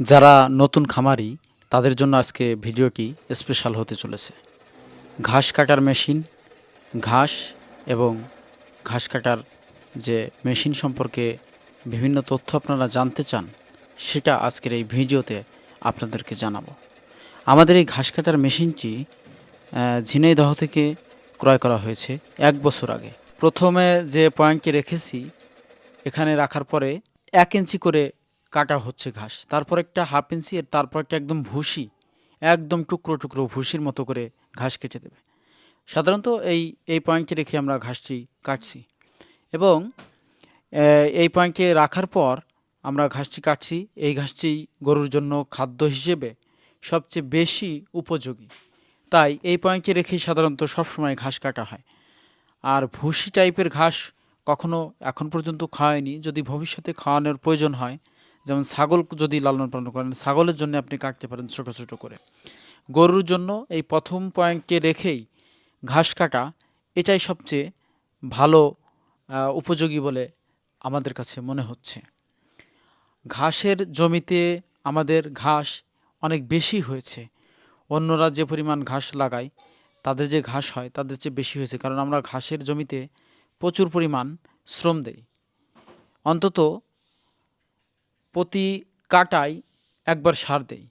যারা নতুন খামারি, তাদের জন্য আজকে ভিডিওটি স্পেশাল হতে চলেছে। ঘাস কাটার মেশিন, ঘাস এবং ঘাস কাটার যে মেশিন সম্পর্কে বিভিন্ন তথ্য আপনারা জানতে চান, সেটা আজকের এই ভিডিওতে আপনাদেরকে জানাব। আমাদের এই ঘাস কাটার মেশিনটি ঝিনাইদহ থেকে ক্রয় করা হয়েছে এক বছর আগে। প্রথমে যে পয়েন্টটি রেখেছি, এখানে রাখার পরে এক ইঞ্চি করে কাটা হচ্ছে ঘাস। তারপর একটা হাফ ইঞ্চি আর তারপর একটা একদম ভুসি, একদম টুকরো টুকরো ভুসির মতো করে ঘাস কেটে দেবে। সাধারণত এই এই পয়েন্টে রেখে আমরা ঘাসটি কাটছি। এবং এই পয়েন্টে রাখার পর আমরা ঘাসটি কাটছি। এই ঘাসটি গরুর জন্য খাদ্য হিসেবে সবচেয়ে বেশি উপযোগী। তাই এই পয়েন্টে রেখেই সাধারণত সবসময় ঘাস কাটা হয়। আর ভুসি টাইপের ঘাস কখনো এখন পর্যন্ত খাওয়ায়নি যদি ভবিষ্যতে খাওয়ানোর প্রয়োজন হয় যেমন ছাগল যদি লালন পালন করেন, ছাগলের জন্য আপনি কাটতে পারেন ছোট ছোট করে। গরুর জন্য এই প্রথম পয়েন্টকে রেখেই ঘাস কাটা, এটাই সবচেয়ে ভালো উপযোগী বলে আমাদের কাছে মনে হচ্ছে। ঘাসের জমিতে আমাদের ঘাস অনেক বেশি হয়েছে। অন্যরা যে পরিমাণ ঘাস লাগায়, তাদের যে ঘাস হয়, তাদের চেয়ে বেশি হয়েছে। কারণ আমরা ঘাসের জমিতে প্রচুর পরিমাণ শ্রম দেই। অন্তত প্রতি কাটায় একবার সার দেই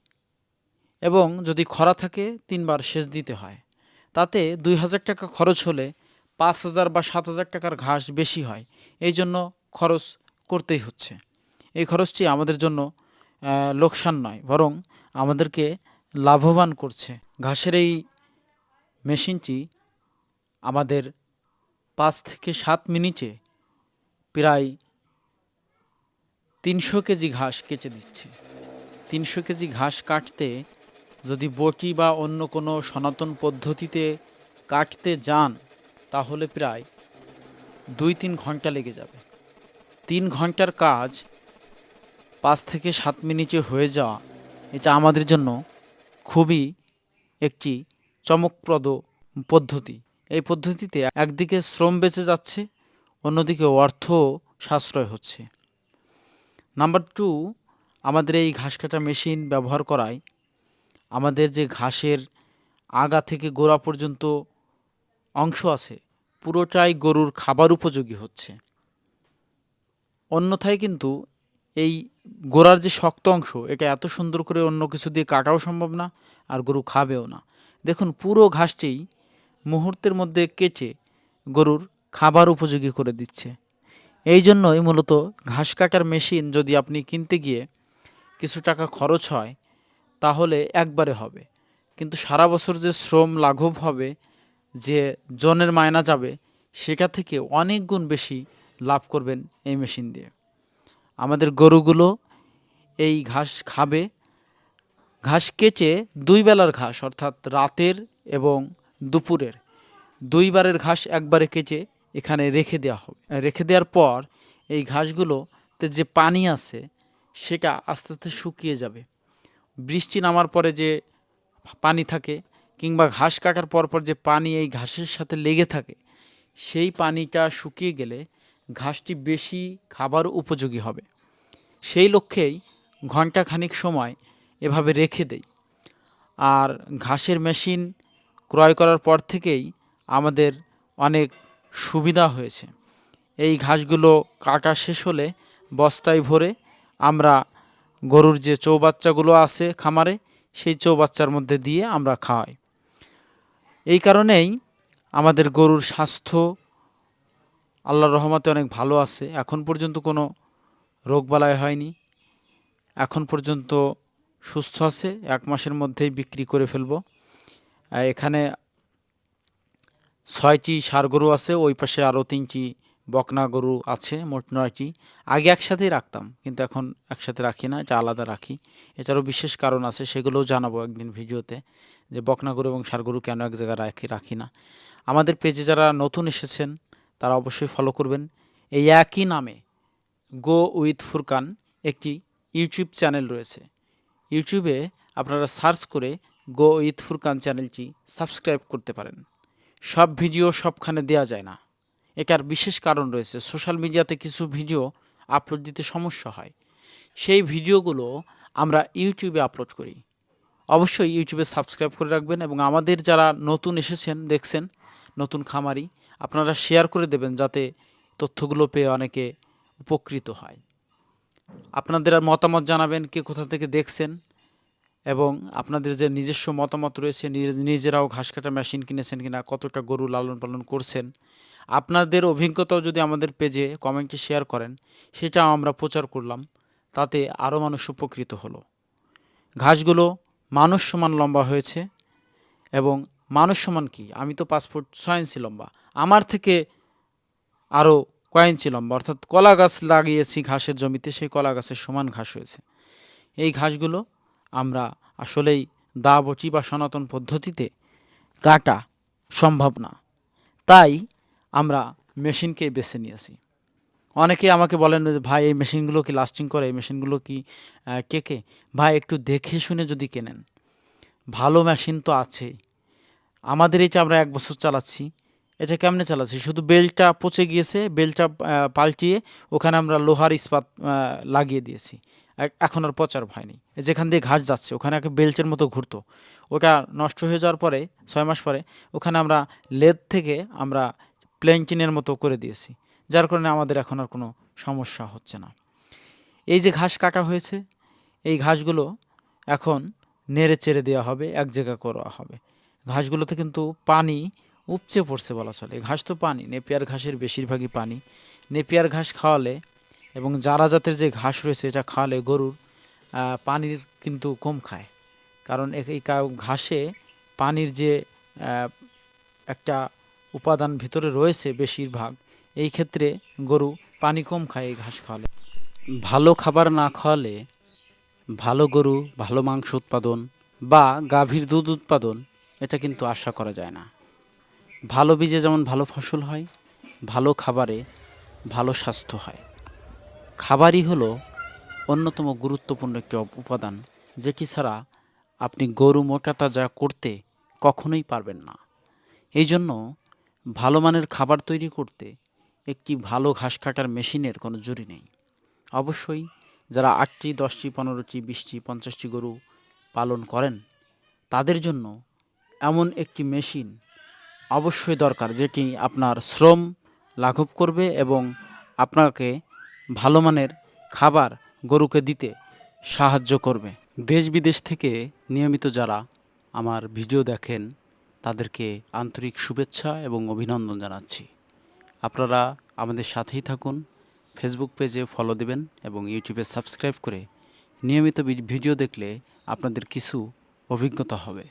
এবং যদি খরা থাকে তিনবার সেচ দিতে হয়। তাতে দুই হাজার টাকা খরচ হলে পাঁচ হাজার বা সাত হাজার টাকার ঘাস বেশি হয়। এই জন্য খরচ করতেই হচ্ছে। এই খরচটি আমাদের জন্য লোকসান নয়, বরং আমাদেরকে লাভবান করছে। ঘাসের এই মেশিনটি আমাদের পাঁচ থেকে সাত মিনিটে প্রায় তিনশো কেজি ঘাস কেচে দিচ্ছে। তিনশো কেজি ঘাস কাটতে যদি বটি বা অন্য কোনো সনাতন পদ্ধতিতে কাটতে যান, তাহলে প্রায় দুই তিন ঘণ্টা লেগে যাবে। তিন ঘণ্টার কাজ পাঁচ থেকে সাত মিনিটে হয়ে যাওয়া, এটা আমাদের জন্য খুবই একটি চমকপ্রদ পদ্ধতি। এই পদ্ধতিতে একদিকে শ্রম বেঁচে যাচ্ছে, অন্যদিকে অর্থ সাশ্রয় হচ্ছে। নাম্বার টু আমাদের এই ঘাস কাটা মেশিন ব্যবহার করায় আমাদের যে ঘাসের আগা থেকে গোড়া পর্যন্ত অংশ আছে, পুরোটাই গরুর খাবার উপযোগী হচ্ছে। অন্যথায় কিন্তু এই গোড়ার যে শক্ত অংশ, এটা এত সুন্দর করে অন্য কিছু দিয়ে কাটাও সম্ভব না আর গরু খাবেও না। দেখুন, পুরো ঘাসটি মুহূর্তের মধ্যে কেটে গরুর খাবার উপযোগী করে দিচ্ছে। এই জন্যই মূলত ঘাস কাটার মেশিন যদি আপনি কিনতে গিয়ে কিছু টাকা খরচ হয়, তাহলে একবারে হবে। কিন্তু সারা বছর যে শ্রম লাঘব হবে, যে জনের মায়না যাবে, সেটা থেকে অনেক গুণ বেশি লাভ করবেন এই মেশিন দিয়ে। আমাদের গরুগুলো এই ঘাস খাবে। ঘাস কেচে দুই বেলার ঘাস, অর্থাৎ রাতের এবং দুপুরের। দুইবারের ঘাস একবারে কেচে এখানে রেখে দেওয়া হবে। রেখে দেওয়ার পর এই ঘাসগুলোতে যে পানি আছে, সেটা আস্তে আস্তে শুকিয়ে যাবে। বৃষ্টি নামার পরে যে পানি থাকে কিংবা ঘাস কাটার পর পর যে পানি এই ঘাসের সাথে লেগে থাকে, সেই পানিটা শুকিয়ে গেলে ঘাসটি বেশি খাবার উপযোগী হবে। সেই লক্ষ্যেই ঘন্টাখানিক সময় এভাবে রেখে দেই। আর ঘাসের মেশিন ক্রয় করার পর থেকেই আমাদের অনেক সুবিধা হয়েছে। এই ঘাসগুলো কাটা শেষ হলে বস্তায় ভরে আমরা গরুর যে চৌবাচ্চাগুলো আছে খামারে, সেই চৌবাচ্চার মধ্যে দিয়ে আমরা খাওয়াই। এই কারণেই আমাদের গরুর স্বাস্থ্য আল্লাহর রহমতে অনেক ভালো আছে। এখন পর্যন্ত কোনো রোগবালাই হয়নি। এখন পর্যন্ত সুস্থ আছে। এক মাসের মধ্যেই বিক্রি করে ফেলব। এখানে ছয়টি ষাঁড় গরু আছে, ওই পাশে আরও তিনটি বকনা গরু আছে, মোট নয়টি। আগে একসাথেই রাখতাম, কিন্তু এখন একসাথে রাখি না, এটা আলাদা রাখি। এটারও বিশেষ কারণ আছে, সেগুলোও জানাব একদিন ভিডিওতে, যে বকনা গরু এবং ষাঁড় গরু কেন এক জায়গায় রাখি রাখি না। আমাদের পেজে যারা নতুন এসেছেন, তারা অবশ্যই ফলো করবেন। এই একই নামে গো উইথ ফুরকান একটি ইউটিউব চ্যানেল রয়েছে। ইউটিউবে আপনারা সার্চ করে গো উইথ ফুরকান চ্যানেলটি সাবস্ক্রাইব করতে পারেন। সব ভিডিও সবখানে দেওয়া যায় না। এটার বিশেষ কারণ রয়েছে, সোশ্যাল মিডিয়াতে কিছু ভিডিও আপলোড দিতে সমস্যা হয়। সেই ভিডিওগুলো আমরা ইউটিউবে আপলোড করি। অবশ্যই ইউটিউবে সাবস্ক্রাইব করে রাখবেন এবং আমাদের যারা নতুন এসেছেন, দেখছেন, নতুন খামারি, আপনারা শেয়ার করে দেবেন যাতে তথ্যগুলো পেয়ে অনেকে উপকৃত হয়। আপনাদের মতামত জানাবেন, কে কোথা থেকে দেখছেন এবং আপনাদের যে নিজস্ব মতামত রয়েছে, নিজ- নিজেরাও ঘাস কাটা মেশিন কিনেছেন কিনা, কতটা গরু লালন পালন করছেন, আপনাদের অভিজ্ঞতাও যদি আমাদের পেজে কমেন্টে শেয়ার করেন সেটাও আমরা প্রচার করলাম, তাতে আরও মানুষ উপকৃত হলো। ঘাসগুলো মানুষ সমান লম্বা হয়েছে এবং মানুষ সমান কি? আমি তো পাঁচ ফুট ছয় ইঞ্চি লম্বা। আমার থেকে আরও কয় ইঞ্চি লম্বা? অর্থাৎ কলা গাছ লাগিয়েছি ঘাসের জমিতে, সেই কলা গাছের সমান ঘাস হয়েছে। এই ঘাসগুলো আমরা আসলেই দা বচি বা সনাতন পদ্ধতিতে কাটা সম্ভব না। তাই আমরা মেশিনকে বেছে নিয়েছি। অনেকে আমাকে বলেন যে, ভাই, এই মেশিনগুলো কি লাস্টিং করে? এই মেশিনগুলো কি কে কে? ভাই, একটু দেখে শুনে যদি কেনেন। ভালো মেশিন তো আছেই আমাদের এটা আমরা এক বছর চালাচ্ছি, এটা কেমনে চালাচ্ছি? শুধু বেলটা পচে গিয়েছে, বেলটা পাল্টিয়ে ওখানে আমরা লোহার ইস্পাত লাগিয়ে দিয়েছি। এখন আর পচার হয়নি। যেখান দিয়ে ঘাস যাচ্ছে, ওখানে একটা বেলচের মতো ঘুরতো। ওটা নষ্ট হয়ে যাওয়ার পরে, ছয় মাস পরে, ওখানে আমরা লেদ থেকে আমরা প্লেনটিনের মতো করে দিয়েছি। যার কারণে আমাদের এখন আর কোনো সমস্যা হচ্ছে না। এই যে ঘাস কাটা হয়েছে, এই ঘাসগুলো এখন নেড়ে চেড়ে দেওয়া হবে, এক জায়গা করা হবে। ঘাসগুলোতে কিন্তু পানি উপচে পড়ছে বলা চলে। ঘাস তো পানি, নেপিয়ার ঘাসের বেশিরভাগই পানি। নেপিয়ার ঘাস খাওয়ালে এবং জারা জাতের যে ঘাস রয়েছে, এটা খাওয়ালে গরুর পানির কিন্তু কম খায়। কারণ এই ঘাসে পানির যে একটা উপাদান ভিতরে রয়েছে বেশিরভাগ, এই ক্ষেত্রে গরু পানি কম খায় এই ঘাস খাওয়ালে। ভালো খাবার না খাওয়ালে ভালো গরু, ভালো মাংস উৎপাদন বা গাভীর দুধ উৎপাদন, এটা কিন্তু আশা করা যায় না। ভালো বীজে যেমন ভালো ফসল হয়, ভালো খাবারে ভালো স্বাস্থ্য হয়। খাবারই হলো অন্যতম গুরুত্বপূর্ণ একটি উপাদান যেটি ছাড়া আপনি গরু মোকাতা যা করতে কখনোই পারবেন না। এই জন্য ভালো মানের খাবার তৈরি করতে একটি ভালো ঘাস কাটার মেশিনের কোনো জুরি নেই। অবশ্যই যারা আটটি, দশটি, পনেরোটি, বিশটি, পঞ্চাশটি গরু পালন করেন, তাদের জন্য এমন একটি মেশিন অবশ্যই দরকার, যেটি আপনার শ্রম লাঘব করবে এবং আপনাকে ভালো মানের খাবার গরুকে দিতে সাহায্য করবে। দেশ বিদেশ থেকে নিয়মিত যারা আমার ভিডিও দেখেন, তাদেরকে আন্তরিক শুভেচ্ছা এবং অভিনন্দন জানাচ্ছি। আপনারা আমাদের সাথেই থাকুন ফেসবুক পেজে ফলো দেবেন এবং ইউটিউবে সাবস্ক্রাইব করে নিয়মিত ভিডিও দেখলে আপনাদের কিছু অভিজ্ঞতা হবে।